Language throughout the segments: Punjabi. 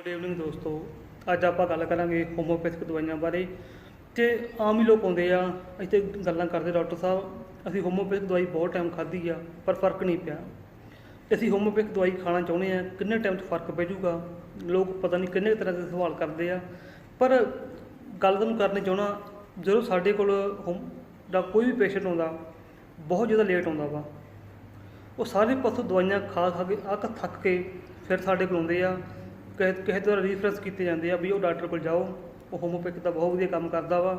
ਗੁੱਡ ਈਵਨਿੰਗ ਦੋਸਤੋ। ਅੱਜ ਆਪਾਂ ਗੱਲ ਕਰਾਂਗੇ ਹੋਮੋਪੈਥਿਕ ਦਵਾਈਆਂ ਬਾਰੇ। ਤੇ ਆਮ ਹੀ ਲੋਕ ਆਉਂਦੇ ਆ, ਇੱਥੇ ਗੱਲਾਂ ਕਰਦੇ ਡਾਕਟਰ ਸਾਹਿਬ, ਅਸੀਂ ਹੋਮੋਪੈਥਿਕ ਦਵਾਈ ਬਹੁਤ ਟਾਈਮ ਖਾਧੀ ਆ, ਪਰ ਫ਼ਰਕ ਨਹੀਂ ਪਿਆ। ਅਸੀਂ ਹੋਮੋਪੈਥਿਕ ਦਵਾਈ ਖਾਣਾ ਚਾਹੁੰਦੇ ਆ, ਕਿੰਨੇ ਟਾਈਮ 'ਚ ਫ਼ਰਕ ਪੈ ਜਾਊਗਾ? ਲੋਕ ਪਤਾ ਨਹੀਂ ਕਿੰਨੇ ਕੁ ਤਰ੍ਹਾਂ ਦੇ ਸਵਾਲ ਕਰਦੇ ਆ। ਪਰ ਗੱਲ ਤੁਹਾਨੂੰ ਕਰਨੀ ਚਾਹਣਾ ਜਦੋਂ ਸਾਡੇ ਕੋਲ ਹੋਮ ਦਾ ਕੋਈ ਵੀ ਪੇਸ਼ੈਂਟ ਆਉਂਦਾ, ਬਹੁਤ ਜ਼ਿਆਦਾ ਲੇਟ ਆਉਂਦਾ ਵਾ। ਉਹ ਸਾਰੇ ਪਾਸੋਂ ਦਵਾਈਆਂ ਖਾ ਖਾ ਕੇ ਅੱਕ ਥੱਕ ਕੇ ਫਿਰ ਸਾਡੇ ਕੋਲ ਆਉਂਦੇ ਆ। ਕਿਸੇ ਕਿਸੇ ਤੋਂ ਰੀਫਰੈਂਸ ਕੀਤੇ ਜਾਂਦੇ ਆ ਵੀ ਉਹ ਡਾਕਟਰ ਕੋਲ ਜਾਓ, ਉਹ ਹੋਮੋਪੈਥਿਕ ਦਾ ਬਹੁਤ ਵਧੀਆ ਕੰਮ ਕਰਦਾ ਵਾ।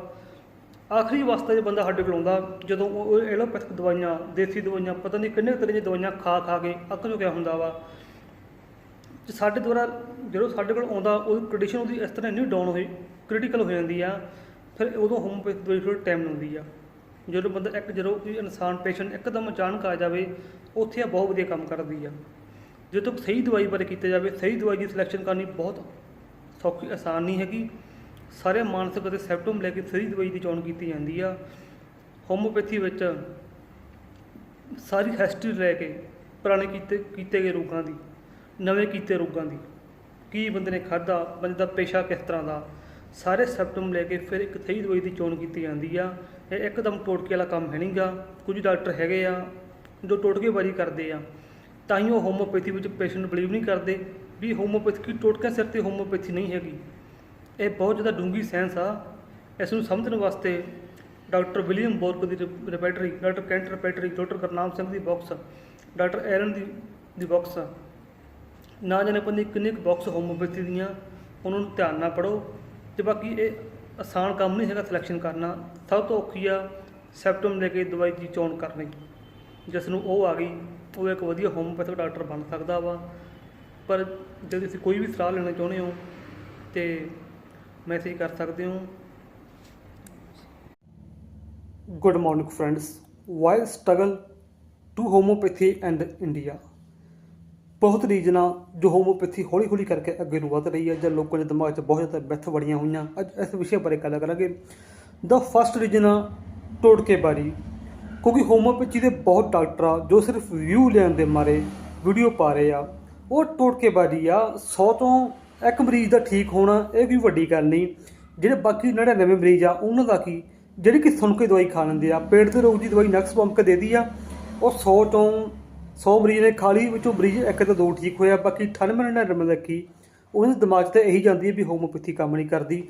ਆਖਰੀ ਵਾਸਤੇ ਜੇ ਬੰਦਾ ਸਾਡੇ ਕੋਲ ਆਉਂਦਾ, ਜਦੋਂ ਉਹ ਐਲੋਪੈਥਿਕ ਦਵਾਈਆਂ, ਦੇਸੀ ਦਵਾਈਆਂ, ਪਤਾ ਨਹੀਂ ਕਿੰਨੇ ਤਰ੍ਹਾਂ ਦੀਆਂ ਦਵਾਈਆਂ ਖਾ ਖਾ ਕੇ ਅੱਕ ਚੁੱਕਿਆ ਹੁੰਦਾ ਵਾ। ਤੇ ਸਾਡੇ ਦੁਆਰਾ ਜਦੋਂ ਸਾਡੇ ਕੋਲ ਆਉਂਦਾ ਉਹਦੀ ਕੰਡੀਸ਼ਨ ਉਹਦੀ ਇਸ ਤਰ੍ਹਾਂ ਨਹੀਂ ਡਾਊਨ ਹੋਈ ਕ੍ਰਿਟੀਕਲ ਹੋ ਜਾਂਦੀ ਆ, ਫਿਰ ਉਦੋਂ ਹੋਮੋਪੈਥਿਕ ਦਵਾਈ ਥੋੜ੍ਹਾ ਟਾਈਮ ਲਾਉਂਦੀ ਆ। ਜਦੋਂ ਬੰਦਾ ਇੱਕ, ਜਦੋਂ ਕੋਈ ਇਨਸਾਨ ਪੇਸ਼ੈਂਟ ਇੱਕਦਮ ਅਚਾਨਕ ਆ ਜਾਵੇ, ਉੱਥੇ ਆ ਬਹੁਤ ਵਧੀਆ ਕੰਮ ਕਰਦੀ ਆ। ਜਦੋਂ ਸਹੀ ਦਵਾਈ ਬਾਰੇ ਕੀਤਾ ਜਾਵੇ, ਸਹੀ ਦਵਾਈ ਦੀ ਸਿਲੈਕਸ਼ਨ ਕਰਨੀ ਬਹੁਤ ਸੌਖੀ, ਆਸਾਨ ਨਹੀਂ ਹੈਗੀ। ਸਾਰੇ ਮਾਨਸਿਕ ਅਤੇ ਸਿਪਟਮ ਲੈ ਕੇ ਸਹੀ ਦਵਾਈ ਦੀ ਚੋਣ ਕੀਤੀ ਜਾਂਦੀ ਆ। ਹੋਮੋਪੈਥੀ ਵਿੱਚ ਸਾਰੀ ਹਿਸਟਰੀ ਲੈ ਕੇ ਪੁਰਾਣੇ ਕੀਤੇ ਕੀਤੇ ਗਏ ਰੋਗਾਂ ਦੀ, ਨਵੇਂ ਕੀਤੇ ਰੋਗਾਂ ਦੀ, ਕੀ ਬੰਦੇ ਨੇ ਖਾਦਾ ਬੰਦੇ ਦਾ ਪੇਸ਼ਾ ਕਿਸ ਤਰ੍ਹਾਂ ਦਾ, ਸਾਰੇ ਸਿਪਟਮ ਲੈ ਕੇ ਫਿਰ ਇੱਕ ਸਹੀ ਦਵਾਈ ਦੀ ਚੋਣ ਕੀਤੀ ਜਾਂਦੀ ਆ। ਇਹ ਇੱਕਦਮ ਟੋਟਕੇ ਵਾਲਾ ਕੰਮ ਹੈ ਨਹੀਂਗਾ ਕੁਝ ਡਾਕਟਰ ਹੈਗੇ ਆ, ਜੋ ਟੋਟਕੇਬਾਜ਼ੀ ਕਰਦੇ ਆ। ਤਾਂ ਹੀ ਉਹ ਹੋਮੋਪੈਥੀ ਵਿੱਚ ਪੇਸ਼ੈਂਟ ਬਲੀਵ ਨਹੀਂ ਕਰਦੇ ਵੀ ਹੋਮੋਪੈਥੀ ਟੋਟਕਾ ਸਿਰ ਤੇ ਹੋਮੋਪੈਥੀ ਨਹੀਂ ਹੈਗੀ। ਇਹ ਬਹੁਤ ਜ਼ਿਆਦਾ ਡੂੰਘੀ ਸਾਇੰਸ ਆ। ਇਸ ਨੂੰ ਸਮਝਣ ਵਾਸਤੇ ਡਾਕਟਰ ਵਿਲੀਅਮ ਬੋਰਕ ਦੀ repertory doctor Kent repertory, doctor Karnam Singh ਦੀ ਬਾਕਸ ਡਾਕਟਰ ਐਰਨ ਦੀ ਦੀ ਬਾਕਸ ਨਾ ਜਾਣੇ ਪੰਦੀ ਕਿੰਨੇ ਕੁ ਬਾਕਸ ਹੋਮੋਪੈਥੀ ਦੀਆਂ, ਉਹਨਾਂ ਨੂੰ ਧਿਆਨ ਨਾਲ ਪੜੋ ਤੇ ਬਾਕੀ ਇਹ ਆਸਾਨ ਕੰਮ ਨਹੀਂ ਹੈਗਾ ਸਿਲੈਕਸ਼ਨ ਕਰਨਾ। ਸਭ ਤੋਂ ਔਖੀ ਆ ਸੈਪਟਮ ਲੈ ਕੇ ਦਵਾਈ ਦੀ ਚੋਣ ਕਰਨੀ। ਜਿਸ ਨੂੰ ਉਹ ਆ ਗਈ। ਉਹ ਇੱਕ ਵਧੀਆ ਹੋਮੋਪੈਥਿਕ ਡਾਕਟਰ ਬਣ ਸਕਦਾ ਵਾ। ਪਰ ਜੇ ਤੁਸੀਂ ਕੋਈ ਵੀ ਸਲਾਹ ਲੈਣਾ ਚਾਹੁੰਦੇ ਹੋ ਤੇ ਮੈਸੇਜ ਕਰ ਸਕਦੇ ਹੋ। Good morning friends why struggle to homeopathy and India ਬਹੁਤ ਰੀਜਨਾਂ ਜੋ ਹੋਮੋਪੈਥੀ ਹੌਲੀ ਹੌਲੀ ਕਰਕੇ ਅੱਗੇ ਨੂੰ ਵਧ ਰਹੀ ਹੈ, ਜਾਂ ਲੋਕਾਂ ਦੇ ਦਿਮਾਗ 'ਚ ਬਹੁਤ ਜ਼ਿਆਦਾ ਬੈਥ ਵੜੀਆਂ ਹੋਈਆਂ। ਅੱਜ ਇਸ ਵਿਸ਼ੇ ਬਾਰੇ ਗੱਲ ਕਰਾਂਗੇ। ਦਾ ਫਸਟ ਰੀਜਨ ਆ ਟੋਟਕੇਬਾਜ਼ੀ ਕਿਉਂਕਿ ਹੋਮੋਪੈਥੀ ਦੇ ਬਹੁਤ ਡਾਕਟਰ ਆ, ਜੋ ਸਿਰਫ ਵਿਊ ਲੈਣ ਦੇ ਮਾਰੇ ਵੀਡੀਓ ਪਾ ਰਹੇ ਆ। ਉਹ ਟੋਟਕੇਬਾਜ਼ੀ ਆ 100 ਤੋਂ ਇੱਕ ਮਰੀਜ਼ ਦਾ ਠੀਕ ਹੋਣਾ, ਇਹ ਕੋਈ ਵੱਡੀ ਗੱਲ ਨਹੀਂ। ਜਿਹੜੇ ਬਾਕੀ 99 ਮਰੀਜ਼ ਆ, ਉਹਨਾਂ ਦਾ ਕੀ? ਜਿਹੜੇ ਕਿ ਸੁਣ ਕੇ ਦਵਾਈ ਖਾ ਲੈਂਦੇ ਆ। ਪੇਟ ਦੇ ਰੋਗ ਦੀ ਦਵਾਈ ਨਕਸ ਪੰਪ ਕੇ ਦੇ ਦੀ ਆ। ਉਹ 100 ਤੋਂ 100 ਮਰੀਜ਼ ਨੇ ਖਾ ਲਈ, ਵਿੱਚੋਂ ਮਰੀਜ਼ ਇੱਕ ਤੋਂ ਦੋ ਠੀਕ ਹੋਇਆ, ਬਾਕੀ 98 99 ਦਾ ਕੀ? ਉਹਨਾਂ ਦੇ ਦਿਮਾਗ 'ਚ ਤਾਂ ਇਹੀ ਜਾਂਦੀ ਹੈ ਵੀ ਹੋਮੋਪੈਥੀ ਕੰਮ ਨਹੀਂ ਕਰਦੀ।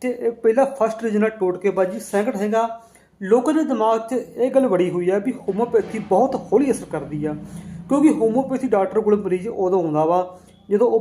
ਤੇ ਇਹ ਪਹਿਲਾ ਫਸਟ ਰੀਜਨ ਆ ਟੋਟਕੇਬਾਜ਼ੀ ਸੈਕੰਡ ਹੈਗਾ ਲੋਕਾਂ ਦੇ ਦਿਮਾਗ 'ਚ ਇਹ ਗੱਲ ਬੜੀ ਹੋਈ ਆ ਵੀ ਹੋਮੋਪੈਥੀ ਬਹੁਤ ਹੌਲੀ ਅਸਰ ਕਰਦੀ ਆ, ਕਿਉਂਕਿ ਹੋਮੋਪੈਥੀ ਡਾਕਟਰ ਕੋਲ ਮਰੀਜ਼ ਉਦੋਂ ਆਉਂਦਾ ਵਾ ਜਦੋਂ ਉਹ